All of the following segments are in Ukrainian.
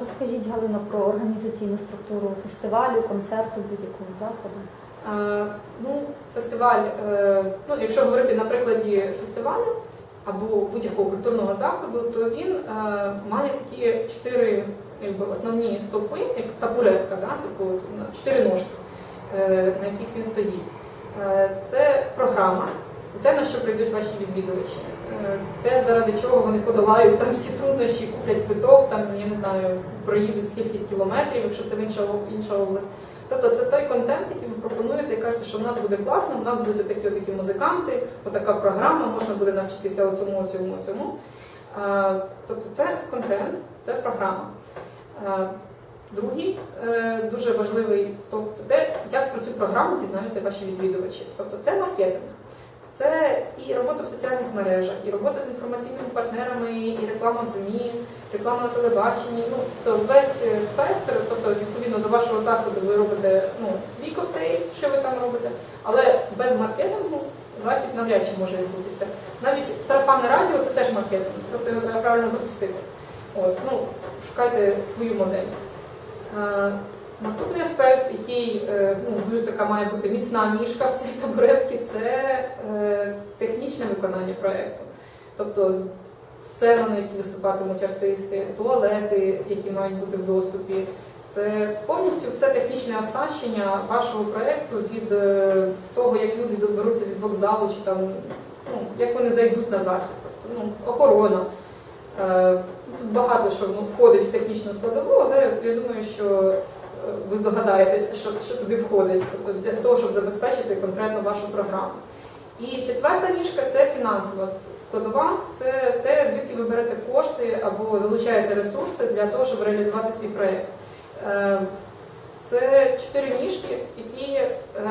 Розкажіть, Галина, про організаційну структуру фестивалю, концерту, будь-якого заходу. Е, Ну, фестиваль, е, ну, якщо говорити на прикладі фестивалю або будь-якого культурного заходу, то він е, має такі чотири якби, основні стовпи, як табуретка, да? на- чотири ножки, е, на яких він стоїть. Е, Це програма, це те, на що прийдуть ваші відвідувачі, Е, те, заради чого вони подолають там всі труднощі, куплять квиток, там, я не знаю, проїдуть скількись кілометрів, якщо це в інша, інша область. Тобто це той контент, який ви пропонуєте і кажете, що в нас буде класно, в нас будуть отакі отакі музиканти, отака програма, можна буде навчитися оцьому, оцьому, оцьому. А, Тобто це контент, це програма. Другий е, дуже важливий стовп це те, як про цю програму дізнаються ваші відвідувачі. Тобто це маркетинг. Це і робота в соціальних мережах, і робота з інформаційними партнерами, і реклама в ЗМІ, реклама на телебаченні. Ну, то весь е, спектр, тобто відповідно до вашого заходу ви робите ну, свій коктейль, що ви там робите, але без маркетингу захід навряд чи може відбутися. Навіть сарафанне радіо це теж маркетинг, просто його треба правильно запустити. От, ну, шукайте свою модель. Наступний аспект, який е, ну, дуже така має бути міцна ніжка в цій табуретці, це е, технічне виконання проєкту. Тобто сцена, на якій виступатимуть артисти, туалети, які мають бути в доступі. Це повністю все технічне оснащення вашого проєкту від е, того, як люди доберуться від вокзалу, чи там, ну, як вони зайдуть на захід. Тобто, ну, охорона. Тут багато що ну, входить в технічну складову, але я думаю, що ви здогадаєтеся, що, що туди входить, тобто для того, щоб забезпечити конкретно вашу програму. І четверта ніжка це фінансова складова, це те, звідки ви берете кошти або залучаєте ресурси для того, щоб реалізувати свій проєкт. Е, Це чотири ніжки, які е,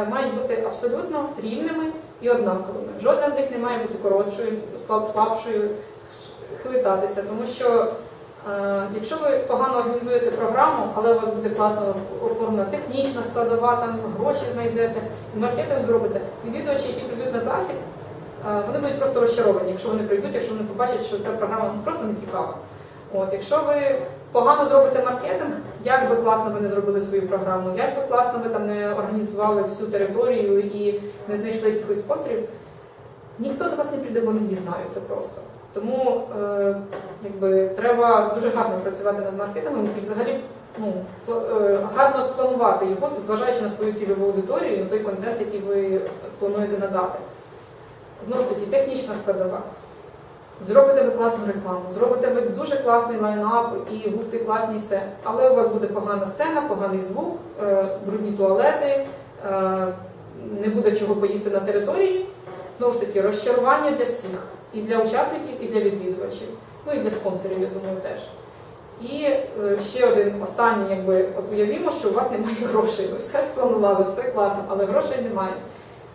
мають бути абсолютно рівними і однаковими. Жодна з них не має бути коротшою, слаб- слабшою, хвитатися, тому що якщо ви погано організуєте програму, але у вас буде класно оформлена технічна складова, там гроші знайдете, маркетинг зробите, відвідувачі, які прийдуть на захід, е, вони будуть просто розчаровані, якщо вони прийдуть, якщо вони побачать, що ця програма ну, просто не цікава. От, якщо ви погано зробите маркетинг, як би класно ви не зробили свою програму, як би класно ви там не організували всю територію і не знайшли якихось спонсорів, ніхто до вас не прийде, бо не дізнаються просто. Тому е, якби, треба дуже гарно працювати над маркетингом і взагалі ну, е, гарно спланувати його, зважаючи на свою цільову аудиторію і на той контент, який ви плануєте надати. Знову ж таки, технічна складова. Зробите ви класну рекламу, зробите ви дуже класний лайнап і гурти класні і все. Але у вас буде погана сцена, поганий звук, е, брудні туалети, е, не буде чого поїсти на території. Знову ж таки, розчарування для всіх. І для учасників, і для відвідувачів. Ну і для спонсорів, я думаю, теж. І е, ще один останній, якби от уявімо, що у вас немає грошей. Ви все спланували, все класно, але грошей немає.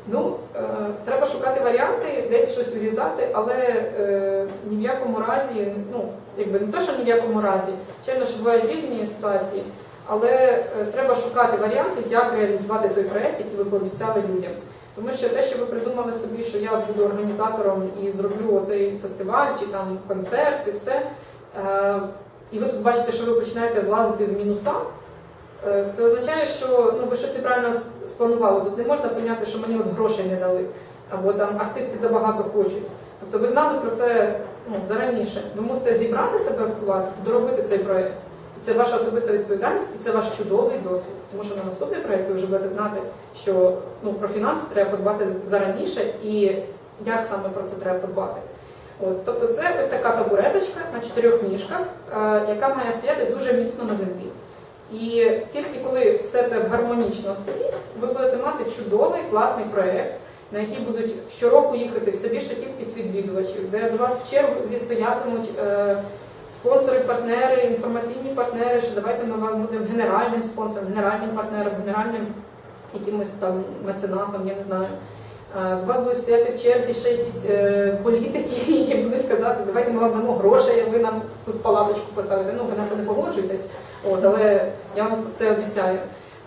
Ну, е, треба шукати варіанти, десь щось урізати, але е, ні в якому разі, ну, якби не те, що ні в якому разі, звичайно, що бувають різні ситуації, але е, треба шукати варіанти, як реалізувати той проєкт, який ви пообіцяли людям. Тому що те, що ви придумали собі, що я буду організатором і зроблю оцей фестиваль чи там концерт і все, е, і ви тут бачите, що ви починаєте влазити в мінуса, е, це означає, що ну, ви щось неправильно спланували. Тут не можна поняти, що мені от грошей не дали, або там артисти забагато хочуть. Тобто ви знали про це ну, зараніше. Ви мусите зібрати себе в кулак, доробити цей проєкт. Це ваша особиста відповідальність і це ваш чудовий досвід. Тому що на наступний проєкт ви вже будете знати, що ну, про фінанси треба подбати зараніше і як саме про це треба подбати. От, тобто це ось така табуреточка на чотирьох ніжках, е, яка має стояти дуже міцно на землі. І тільки коли все це гармонічно стоїть, ви будете мати чудовий класний проєкт, на який будуть щороку їхати все більша кількість відвідувачів, де до вас в чергу зістоятимуть е, спонсори, партнери, інформаційні партнери, що давайте ми вам будемо генеральним спонсором, генеральним партнером, генеральним якимось там меценатом, я не знаю. До вас будуть стояти в черзі ще якісь е, політики, які будуть казати, давайте ми вам дамо грошей, а ви нам тут палаточку поставите. Ну, ви на це не погоджуєтесь, от, але я вам це обіцяю.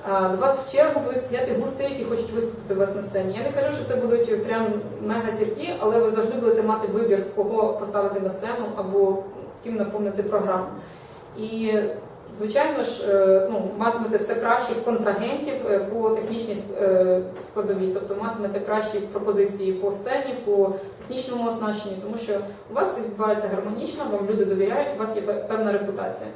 Е, До вас в чергу будуть стояти гурти, які хочуть виступити у вас на сцені. Я не кажу, що це будуть прям мега зірки, але ви завжди будете мати вибір, кого поставити на сцену або ким наповнити програму. І звичайно ж, е, ну, матимете все кращих контрагентів е, по технічній е, складовій, тобто матимете кращі пропозиції по сцені, по технічному оснащенні, тому що у вас це відбувається гармонічно, вам люди довіряють, у вас є певна репутація.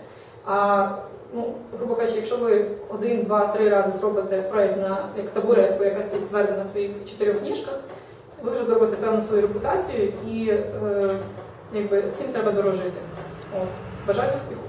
А ну, грубо кажучи, якщо ви один, два, три рази зробите проєкт на як табуретку, яка стоїть твердо на своїх чотирьох ніжках, ви вже зробите певну свою репутацію і е, якби цим треба дорожити. От. Бажаю успіху.